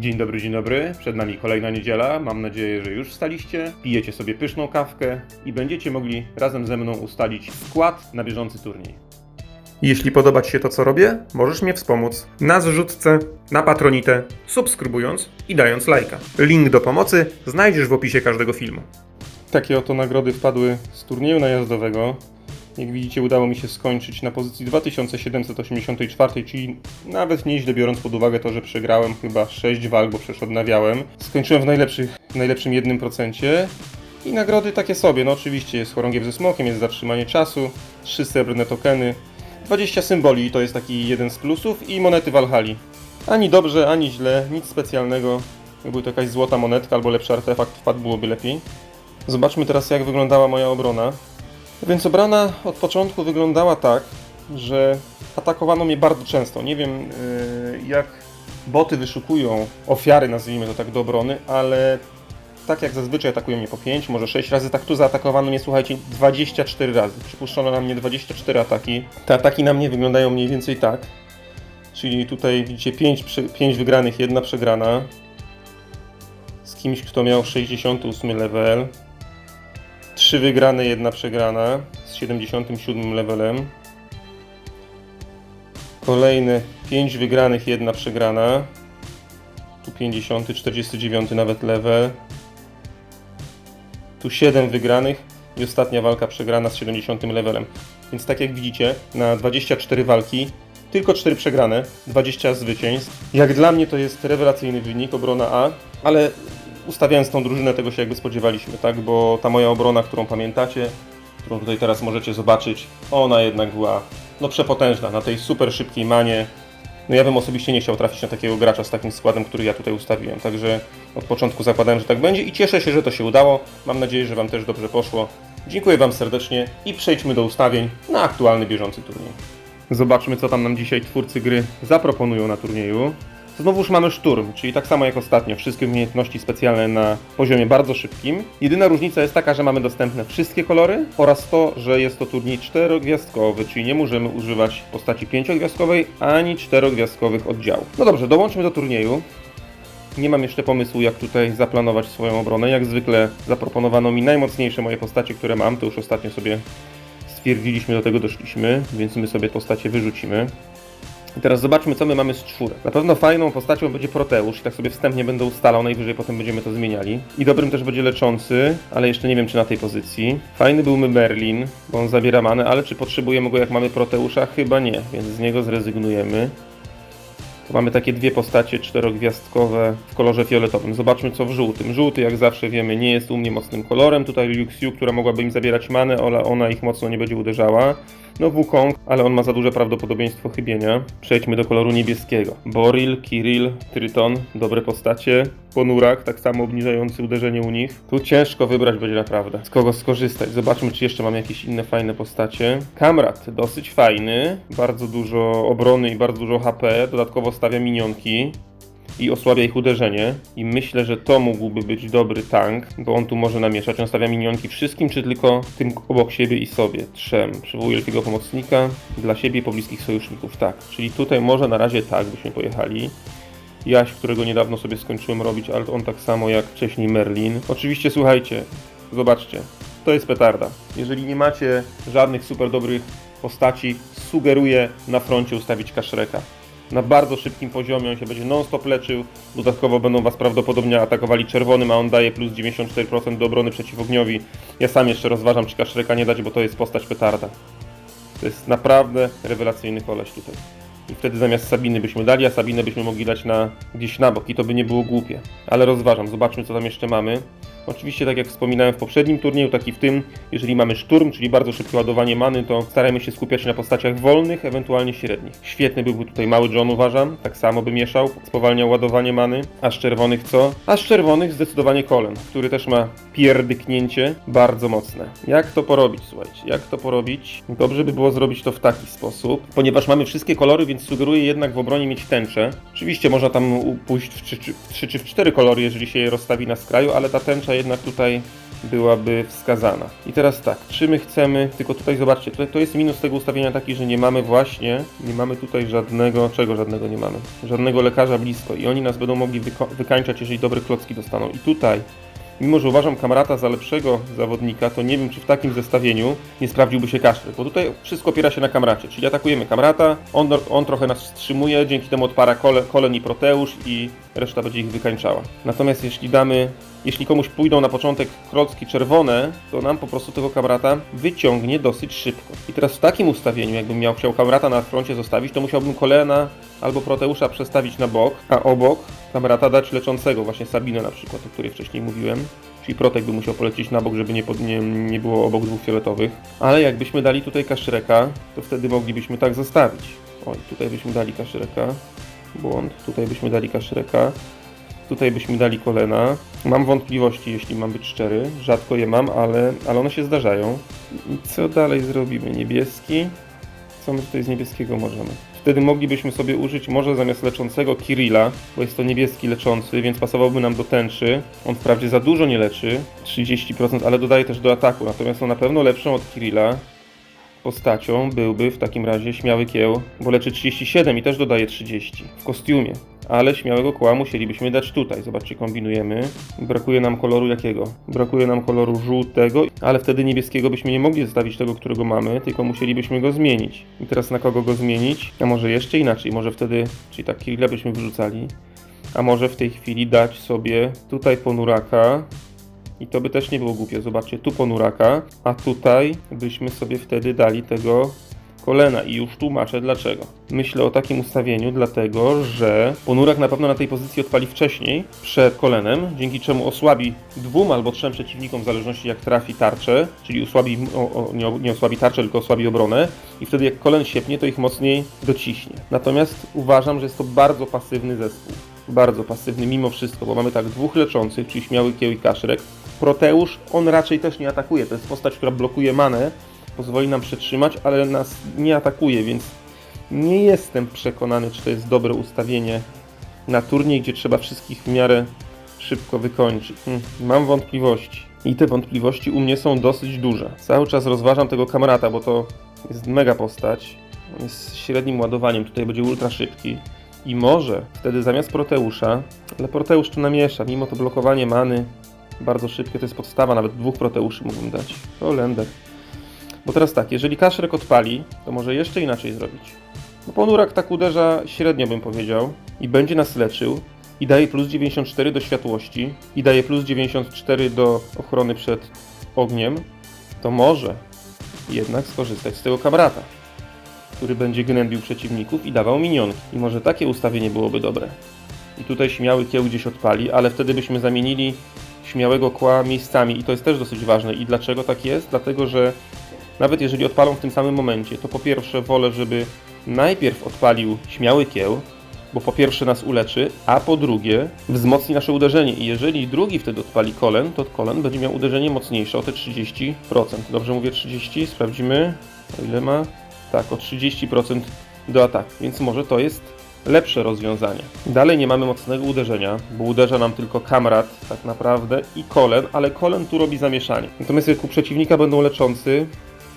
Dzień dobry, dzień dobry. Przed nami kolejna niedziela. Mam nadzieję, że już wstaliście, pijecie sobie pyszną kawkę i będziecie mogli razem ze mną ustalić skład na bieżący turniej. Jeśli podoba Ci się to, co robię, możesz mnie wspomóc na zrzutce, na patronitę, subskrybując i dając lajka. Link do pomocy znajdziesz w opisie każdego filmu. Takie oto nagrody wpadły z turnieju najazdowego. Jak widzicie, udało mi się skończyć na pozycji 2784, czyli nawet nieźle biorąc pod uwagę to, że przegrałem chyba 6 walk, bo przecież odnawiałem. Skończyłem w najlepszych, najlepszym 1%. I nagrody takie sobie, no oczywiście jest chorągiew ze smokiem, jest zatrzymanie czasu, 3 srebrne tokeny, 20 symboli to jest taki jeden z plusów i monety Valhalla. Ani dobrze, ani źle, nic specjalnego. Jakby to jakaś złota monetka albo lepszy artefakt wpadł, byłoby lepiej. Zobaczmy teraz jak wyglądała moja obrona. Więc obrona od początku wyglądała tak, że atakowano mnie bardzo często. Nie wiem yy, jak boty wyszukują ofiary, nazwijmy to tak, do obrony, ale tak jak zazwyczaj atakują mnie po 5, może 6 razy, tak tu zaatakowano mnie, słuchajcie, 24 razy. Przypuszczono na mnie 24 ataki. Te ataki na mnie wyglądają mniej więcej tak. Czyli tutaj widzicie 5, 5 wygranych, jedna przegrana. Z kimś, kto miał 68 level. 3 wygrane, jedna przegrana z 77 levelem. Kolejne 5 wygranych, jedna przegrana. Tu 50, 49 nawet level. Tu 7 wygranych i ostatnia walka przegrana z 70 levelem. Więc tak jak widzicie, na 24 walki tylko 4 przegrane, 20 zwycięstw. Jak dla mnie to jest rewelacyjny wynik, obrona A, ale ustawiając tą drużynę tego się jakby spodziewaliśmy, tak? Bo ta moja obrona, którą pamiętacie, którą tutaj teraz możecie zobaczyć, ona jednak była no przepotężna na tej super szybkiej manie. No ja bym osobiście nie chciał trafić na takiego gracza z takim składem, który ja tutaj ustawiłem. Także od początku zakładałem, że tak będzie i cieszę się, że to się udało. Mam nadzieję, że Wam też dobrze poszło. Dziękuję Wam serdecznie i przejdźmy do ustawień na aktualny bieżący turniej. Zobaczmy, co tam nam dzisiaj twórcy gry zaproponują na turnieju. Znowuż mamy szturm, czyli tak samo jak ostatnio, wszystkie umiejętności specjalne na poziomie bardzo szybkim. Jedyna różnica jest taka, że mamy dostępne wszystkie kolory oraz to, że jest to turniej czterogwiazdkowy, czyli nie możemy używać postaci pięciogwiazdkowej ani czterogwiazdkowych oddziałów. No dobrze, dołączmy do turnieju. Nie mam jeszcze pomysłu, jak tutaj zaplanować swoją obronę. Jak zwykle zaproponowano mi najmocniejsze moje postacie, które mam. To już ostatnio sobie stwierdziliśmy, do tego doszliśmy, więc my sobie postacie wyrzucimy. I teraz zobaczmy, co my mamy z czwórek. Na pewno fajną postacią będzie Proteusz, i tak sobie wstępnie będę ustalał, najwyżej potem będziemy to zmieniali. I dobrym też będzie Leczący, ale jeszcze nie wiem, czy na tej pozycji. Fajny byłby Merlin, bo on zabiera manę, ale czy potrzebujemy go, jak mamy Proteusza? Chyba nie, więc z niego zrezygnujemy. Mamy takie dwie postacie czterogwiazdkowe w kolorze fioletowym. Zobaczmy co w żółtym. Żółty, jak zawsze wiemy, nie jest u mnie mocnym kolorem. Tutaj Liuxiu, która mogłaby im zabierać manę, ale ona ich mocno nie będzie uderzała. No Wukong, ale on ma za duże prawdopodobieństwo chybienia. Przejdźmy do koloru niebieskiego. Boril, Kirill, Tryton, dobre postacie. Ponurak, tak samo obniżający uderzenie u nich. Tu ciężko wybrać będzie naprawdę. Z kogo skorzystać? Zobaczmy, czy jeszcze mam jakieś inne fajne postacie. Kamrat, dosyć fajny. Bardzo dużo obrony i bardzo dużo HP. Dodatkowo stawia minionki i osłabia ich uderzenie. I myślę, że to mógłby być dobry tank, bo on tu może namieszać. On stawia minionki wszystkim, czy tylko tym obok siebie i sobie? Trzem. Przywołuje wielkiego pomocnika dla siebie i pobliskich sojuszników. Tak. Czyli tutaj może na razie tak byśmy pojechali. Jaś, którego niedawno sobie skończyłem robić, ale on tak samo jak wcześniej Merlin. Oczywiście słuchajcie, zobaczcie, to jest petarda. Jeżeli nie macie żadnych super dobrych postaci, sugeruję na froncie ustawić Kaszreka. Na bardzo szybkim poziomie on się będzie non-stop leczył. Dodatkowo będą was prawdopodobnie atakowali czerwonym, a on daje plus 94% do obrony przeciwogniowi. Ja sam jeszcze rozważam, czy Kaszreka nie dać, bo to jest postać petarda. To jest naprawdę rewelacyjny koleś tutaj. I wtedy zamiast Sabiny byśmy dali, a Sabinę byśmy mogli dać na, gdzieś na bok i to by nie było głupie. Ale rozważam, zobaczmy co tam jeszcze mamy. Oczywiście, tak jak wspominałem w poprzednim turnieju, tak i w tym, jeżeli mamy szturm, czyli bardzo szybkie ładowanie many, to starajmy się skupiać na postaciach wolnych, ewentualnie średnich. Świetny byłby tutaj mały John, uważam, tak samo by mieszał, spowalniał ładowanie many. A z czerwonych co? A z czerwonych zdecydowanie Kolen, który też ma pierdyknięcie bardzo mocne. Jak to porobić, słuchajcie? Jak to porobić? Dobrze by było zrobić to w taki sposób, ponieważ mamy wszystkie kolory, więc sugeruję jednak w obronie mieć tęczę. Oczywiście można tam pójść w 3 czy, w 3 czy w 4 kolory, jeżeli się je rozstawi na skraju, ale ta tęcza jednak tutaj byłaby wskazana. I teraz tak, czy my chcemy, tylko tutaj zobaczcie, tutaj to jest minus tego ustawienia taki, że nie mamy właśnie, nie mamy tutaj żadnego, czego żadnego nie mamy, żadnego lekarza blisko i oni nas będą mogli wykańczać, jeżeli dobre klocki dostaną. I tutaj Mimo, że uważam Kamrata za lepszego zawodnika, to nie wiem, czy w takim zestawieniu nie sprawdziłby się Kasztry, bo tutaj wszystko opiera się na Kamracie, czyli atakujemy Kamrata, on, on trochę nas wstrzymuje, dzięki temu odpara kole, Kolen i Proteusz i reszta będzie ich wykańczała. Natomiast jeśli damy, jeśli komuś pójdą na początek klocki czerwone, to nam po prostu tego Kamrata wyciągnie dosyć szybko. I teraz w takim ustawieniu, jakbym miał chciał Kamrata na froncie zostawić, to musiałbym Kolena albo Proteusza przestawić na bok, a obok Kamrata dać leczącego, właśnie Sabinę na przykład, o której wcześniej mówiłem. Czyli Protek by musiał polecieć na bok, żeby nie, pod, nie, nie było obok dwóch fioletowych. Ale jakbyśmy dali tutaj Kaszreka, to wtedy moglibyśmy tak zostawić. Oj, tutaj byśmy dali Kaszreka. Błąd. Tutaj byśmy dali Kaszreka. Tutaj byśmy dali kolena. Mam wątpliwości, jeśli mam być szczery. Rzadko je mam, ale, ale one się zdarzają. I co dalej zrobimy? Niebieski. Co my tutaj z niebieskiego możemy? Wtedy moglibyśmy sobie użyć może zamiast leczącego Kirilla, bo jest to niebieski leczący, więc pasowałby nam do tęczy. On wprawdzie za dużo nie leczy, 30%, ale dodaje też do ataku. Natomiast no na pewno lepszą od Kirilla postacią byłby w takim razie śmiały kieł, bo leczy 37 i też dodaje 30 w kostiumie. Ale śmiałego kła musielibyśmy dać tutaj. Zobaczcie, kombinujemy. Brakuje nam koloru jakiego? Brakuje nam koloru żółtego, ale wtedy niebieskiego byśmy nie mogli zostawić tego, którego mamy, tylko musielibyśmy go zmienić. I teraz na kogo go zmienić? A może jeszcze inaczej? Może wtedy, czyli tak ile byśmy wyrzucali? A może w tej chwili dać sobie tutaj ponuraka, i to by też nie było głupie. Zobaczcie, tu ponuraka, a tutaj byśmy sobie wtedy dali tego kolena i już tłumaczę dlaczego. Myślę o takim ustawieniu, dlatego że ponurak na pewno na tej pozycji odpali wcześniej, przed kolenem, dzięki czemu osłabi dwóm albo trzem przeciwnikom, w zależności jak trafi tarczę, czyli osłabi, o, o, nie, nie osłabi tarczę, tylko osłabi obronę i wtedy jak kolen siepnie, to ich mocniej dociśnie. Natomiast uważam, że jest to bardzo pasywny zespół. Bardzo pasywny mimo wszystko, bo mamy tak dwóch leczących, czyli śmiały kieł i kaszrek. Proteusz, on raczej też nie atakuje, to jest postać, która blokuje manę, pozwoli nam przetrzymać, ale nas nie atakuje, więc nie jestem przekonany, czy to jest dobre ustawienie na turniej, gdzie trzeba wszystkich w miarę szybko wykończyć. Hmm, mam wątpliwości. I te wątpliwości u mnie są dosyć duże. Cały czas rozważam tego kamerata, bo to jest mega postać. On jest z średnim ładowaniem, tutaj będzie ultra szybki. I może wtedy zamiast Proteusza, ale Proteusz tu namiesza, mimo to blokowanie many, bardzo szybkie, to jest podstawa, nawet dwóch Proteuszy mógłbym dać. O, Lender. Bo teraz tak, jeżeli Kaszrek odpali, to może jeszcze inaczej zrobić. Bo Ponurak tak uderza średnio, bym powiedział, i będzie nas leczył, i daje plus 94 do światłości, i daje plus 94 do ochrony przed ogniem, to może jednak skorzystać z tego kamrata, który będzie gnębił przeciwników i dawał minionki. I może takie ustawienie byłoby dobre. I tutaj śmiały kieł gdzieś odpali, ale wtedy byśmy zamienili śmiałego kła miejscami i to jest też dosyć ważne. I dlaczego tak jest? Dlatego, że nawet jeżeli odpalą w tym samym momencie, to po pierwsze wolę, żeby najpierw odpalił śmiały kieł, bo po pierwsze nas uleczy, a po drugie wzmocni nasze uderzenie. I jeżeli drugi wtedy odpali kolen, to kolen będzie miał uderzenie mocniejsze o te 30%. Dobrze mówię 30? Sprawdzimy. O ile ma? Tak, o 30% do ataku. Więc może to jest lepsze rozwiązanie. Dalej nie mamy mocnego uderzenia, bo uderza nam tylko kamrat tak naprawdę i kolen, ale kolen tu robi zamieszanie. Natomiast jak u przeciwnika będą leczący,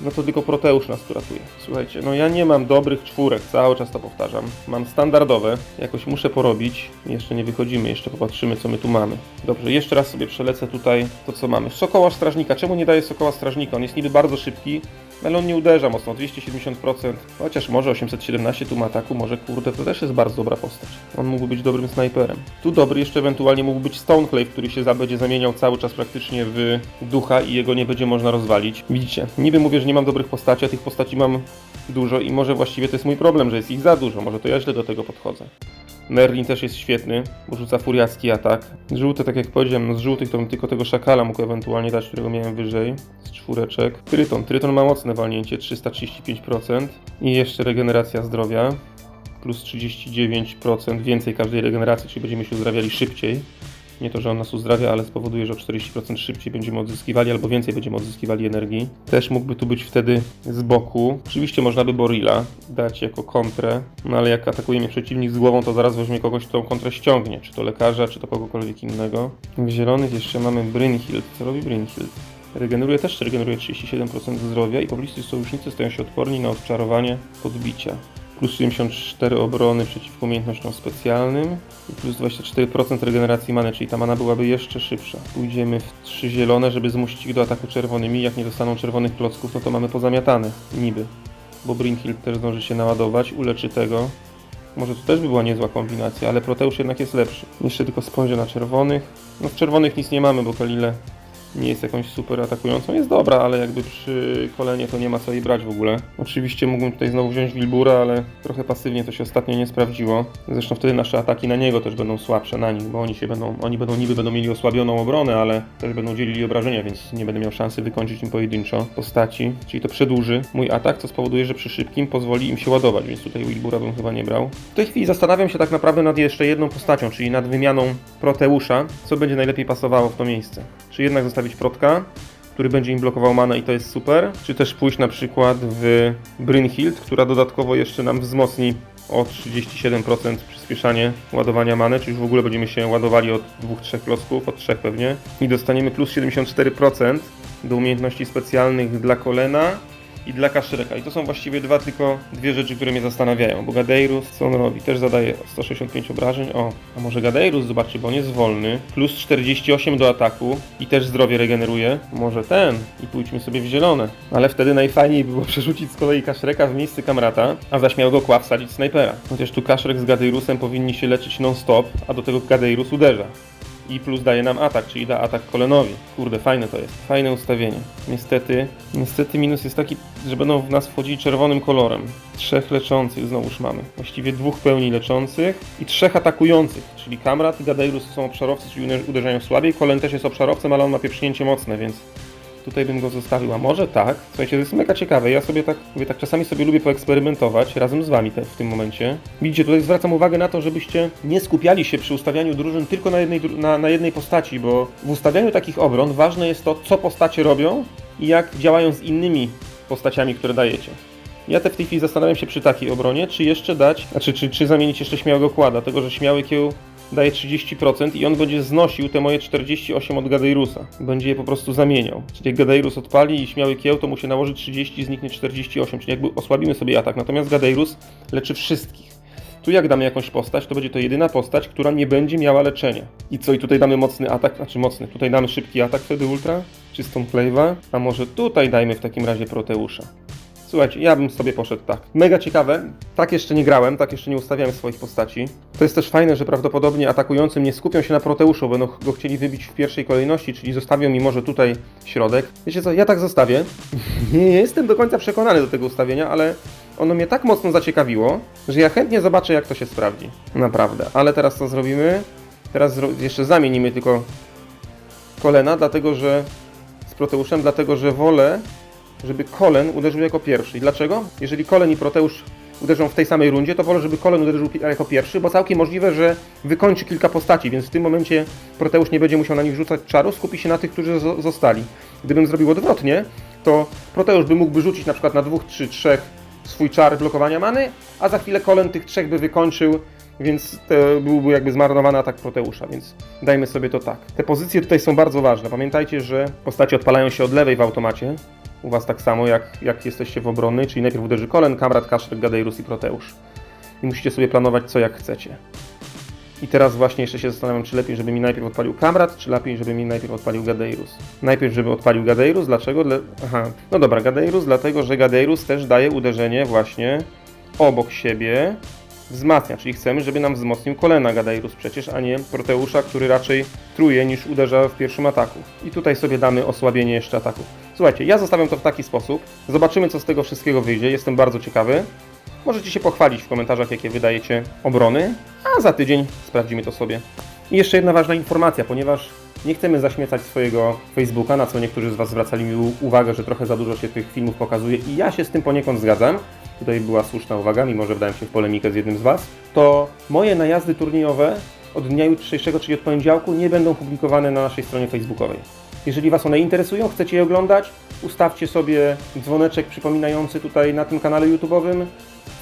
no to tylko Proteusz nas tu ratuje. Słuchajcie, no ja nie mam dobrych czwórek, cały czas to powtarzam. Mam standardowe, jakoś muszę porobić. Jeszcze nie wychodzimy, jeszcze popatrzymy co my tu mamy. Dobrze, jeszcze raz sobie przelecę tutaj to co mamy. Sokoła Strażnika, czemu nie daje Sokoła Strażnika? On jest niby bardzo szybki, ale on nie uderza mocno, 270%, chociaż może 817 tu ma ataku, może kurde, to też jest bardzo dobra postać. On mógłby być dobrym snajperem. Tu dobry jeszcze ewentualnie mógł być Stoneclave, który się za- będzie zamieniał cały czas praktycznie w ducha i jego nie będzie można rozwalić. Widzicie, niby mówię, że nie mam dobrych postaci, a tych postaci mam dużo i może właściwie to jest mój problem, że jest ich za dużo, może to ja źle do tego podchodzę. Merlin też jest świetny, bo rzuca furiacki atak. Żółte, tak jak powiedziałem, no z żółtych to bym tylko tego szakala mógł ewentualnie dać, którego miałem wyżej, z czwóreczek. Tryton, Tryton ma mocne walnięcie, 335% i jeszcze regeneracja zdrowia, plus 39% więcej każdej regeneracji, czyli będziemy się uzdrawiali szybciej Nie to, że on nas uzdrawia, ale spowoduje, że o 40% szybciej będziemy odzyskiwali albo więcej będziemy odzyskiwali energii. Też mógłby tu być wtedy z boku. Oczywiście można by Borilla dać jako kontrę, no ale jak atakuje mnie przeciwnik z głową, to zaraz weźmie kogoś, kto tą kontrę ściągnie. Czy to lekarza, czy to kogokolwiek innego. W zielonych jeszcze mamy Brynhild. Co robi Brynhild? Regeneruje też regeneruje 37% zdrowia i pobliscy sojusznicy stają się odporni na odczarowanie podbicia. Plus 74 obrony przeciwko umiejętnościom specjalnym i plus 24% regeneracji many, czyli ta mana byłaby jeszcze szybsza. Pójdziemy w trzy zielone, żeby zmusić ich do ataku czerwonymi. Jak nie dostaną czerwonych klocków, no to mamy pozamiatane. Niby. Bo Brinhild też zdąży się naładować, uleczy tego. Może to też by była niezła kombinacja, ale Proteusz jednak jest lepszy. Jeszcze tylko spojrzę na czerwonych. No w czerwonych nic nie mamy, bo Kalile nie jest jakąś super atakującą. Jest dobra, ale jakby przy kolenie to nie ma co jej brać w ogóle. Oczywiście mógłbym tutaj znowu wziąć Wilbura, ale trochę pasywnie to się ostatnio nie sprawdziło. Zresztą wtedy nasze ataki na niego też będą słabsze na nim, bo oni się będą, oni będą niby będą mieli osłabioną obronę, ale też będą dzielili obrażenia, więc nie będę miał szansy wykończyć im pojedynczo postaci. Czyli to przedłuży mój atak, co spowoduje, że przy szybkim pozwoli im się ładować, więc tutaj Wilbura bym chyba nie brał. W tej chwili zastanawiam się tak naprawdę nad jeszcze jedną postacią, czyli nad wymianą Proteusza, co będzie najlepiej pasowało w to miejsce. Czy jednak zostawić Protka, który będzie im blokował manę i to jest super, czy też pójść na przykład w Brynhild, która dodatkowo jeszcze nam wzmocni o 37% przyspieszanie ładowania many, czyli już w ogóle będziemy się ładowali od 2-3 klocków, od 3 pewnie. I dostaniemy plus 74% do umiejętności specjalnych dla kolena i dla kaszyreka. I to są właściwie dwa tylko dwie rzeczy, które mnie zastanawiają. Bo Gadeirus, co on robi? Też zadaje 165 obrażeń. O, a może Gadeirus, zobaczcie, bo on jest wolny. Plus 48 do ataku i też zdrowie regeneruje. Może ten i pójdźmy sobie w zielone. Ale wtedy najfajniej było przerzucić z kolei kaszreka w miejsce kamrata, a za śmiałego kła wsadzić snajpera. Chociaż tu kaszrek z Gadeirusem powinni się leczyć non-stop, a do tego Gadeirus uderza i plus daje nam atak, czyli da atak kolenowi. Kurde, fajne to jest. Fajne ustawienie. Niestety, niestety minus jest taki, że będą w nas wchodzili czerwonym kolorem. Trzech leczących znowuż mamy. Właściwie dwóch pełni leczących i trzech atakujących, czyli Kamrat i Gadeirus są obszarowcy, czyli uder- uderzają słabiej. Kolen też jest obszarowcem, ale on ma pieprznięcie mocne, więc tutaj bym go zostawił, a może tak? Słuchajcie, to jest mega ciekawe. Ja sobie tak, mówię, tak czasami sobie lubię poeksperymentować razem z wami te, w tym momencie. Widzicie, tutaj zwracam uwagę na to, żebyście nie skupiali się przy ustawianiu drużyn tylko na jednej, na, na jednej postaci, bo w ustawianiu takich obron ważne jest to, co postacie robią i jak działają z innymi postaciami, które dajecie. Ja te w tej chwili zastanawiam się przy takiej obronie, czy jeszcze dać, znaczy czy, czy zamienić jeszcze śmiałego kłada, dlatego że śmiały kieł daje 30% i on będzie znosił te moje 48 od Gadeirusa. Będzie je po prostu zamieniał. Czyli jak Gadeirus odpali i śmiały kieł, to mu się nałoży 30, zniknie 48, czyli jakby osłabimy sobie atak. Natomiast Gadeirus leczy wszystkich. Tu jak damy jakąś postać, to będzie to jedyna postać, która nie będzie miała leczenia. I co, i tutaj damy mocny atak, znaczy mocny, tutaj damy szybki atak wtedy ultra, czystą klejwa, a może tutaj dajmy w takim razie Proteusza. Słuchajcie, ja bym sobie poszedł tak. Mega ciekawe. Tak jeszcze nie grałem, tak jeszcze nie ustawiałem swoich postaci. To jest też fajne, że prawdopodobnie atakującym nie skupią się na Proteuszu, będą go chcieli wybić w pierwszej kolejności, czyli zostawią mi może tutaj środek. Wiecie co, ja tak zostawię. Nie jestem do końca przekonany do tego ustawienia, ale ono mnie tak mocno zaciekawiło, że ja chętnie zobaczę, jak to się sprawdzi. Naprawdę. Ale teraz co zrobimy? Teraz zro- jeszcze zamienimy tylko kolena, dlatego że z Proteuszem, dlatego że wolę, żeby Kolen uderzył jako pierwszy. I dlaczego? Jeżeli Kolen i Proteusz uderzą w tej samej rundzie, to wolę, żeby Kolen uderzył jako pierwszy, bo całkiem możliwe, że wykończy kilka postaci, więc w tym momencie Proteusz nie będzie musiał na nich rzucać czaru, skupi się na tych, którzy zo- zostali. Gdybym zrobił odwrotnie, to Proteusz by mógłby rzucić na przykład na dwóch, trzy, trzech swój czar blokowania many, a za chwilę Kolen tych trzech by wykończył, więc to byłby jakby zmarnowany atak Proteusza, więc dajmy sobie to tak. Te pozycje tutaj są bardzo ważne. Pamiętajcie, że postacie odpalają się od lewej w automacie. U Was tak samo jak, jak jesteście w obronnej, czyli najpierw uderzy Kolen, Kamrat, Kaszrek, Gadeirus i Proteusz. I musicie sobie planować co jak chcecie. I teraz właśnie jeszcze się zastanawiam, czy lepiej, żeby mi najpierw odpalił Kamrat, czy lepiej, żeby mi najpierw odpalił Gadeirus. Najpierw, żeby odpalił Gadeirus, dlaczego? Dla... Aha, no dobra, Gadeirus, dlatego, że Gadeirus też daje uderzenie właśnie obok siebie, wzmacnia, czyli chcemy, żeby nam wzmocnił kolena Gadeirus przecież, a nie Proteusza, który raczej truje niż uderza w pierwszym ataku. I tutaj sobie damy osłabienie jeszcze ataków. Słuchajcie, ja zostawiam to w taki sposób. Zobaczymy, co z tego wszystkiego wyjdzie. Jestem bardzo ciekawy. Możecie się pochwalić w komentarzach, jakie wydajecie obrony, a za tydzień sprawdzimy to sobie. I jeszcze jedna ważna informacja, ponieważ nie chcemy zaśmiecać swojego Facebooka, na co niektórzy z Was zwracali mi uwagę, że trochę za dużo się tych filmów pokazuje i ja się z tym poniekąd zgadzam. Tutaj była słuszna uwaga, mimo że wdałem się w polemikę z jednym z Was. To moje najazdy turniejowe od dnia jutrzejszego, czyli od poniedziałku, nie będą publikowane na naszej stronie facebookowej. Jeżeli Was one interesują, chcecie je oglądać, ustawcie sobie dzwoneczek przypominający tutaj na tym kanale YouTube'owym.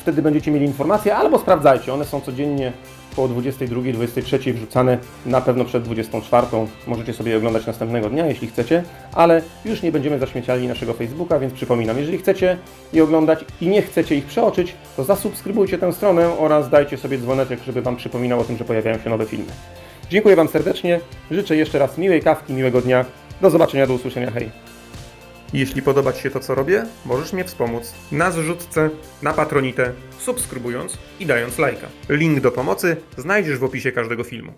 Wtedy będziecie mieli informacje, albo sprawdzajcie. One są codziennie po 22, 23 wrzucane, na pewno przed 24. Możecie sobie je oglądać następnego dnia, jeśli chcecie, ale już nie będziemy zaśmieciali naszego Facebooka, więc przypominam, jeżeli chcecie je oglądać i nie chcecie ich przeoczyć, to zasubskrybujcie tę stronę oraz dajcie sobie dzwoneczek, żeby Wam przypominał o tym, że pojawiają się nowe filmy. Dziękuję Wam serdecznie, życzę jeszcze raz miłej kawki, miłego dnia, do zobaczenia, do usłyszenia, hej! Jeśli podoba Ci się to, co robię, możesz mnie wspomóc na zrzutce, na Patronite, subskrybując i dając lajka. Link do pomocy znajdziesz w opisie każdego filmu.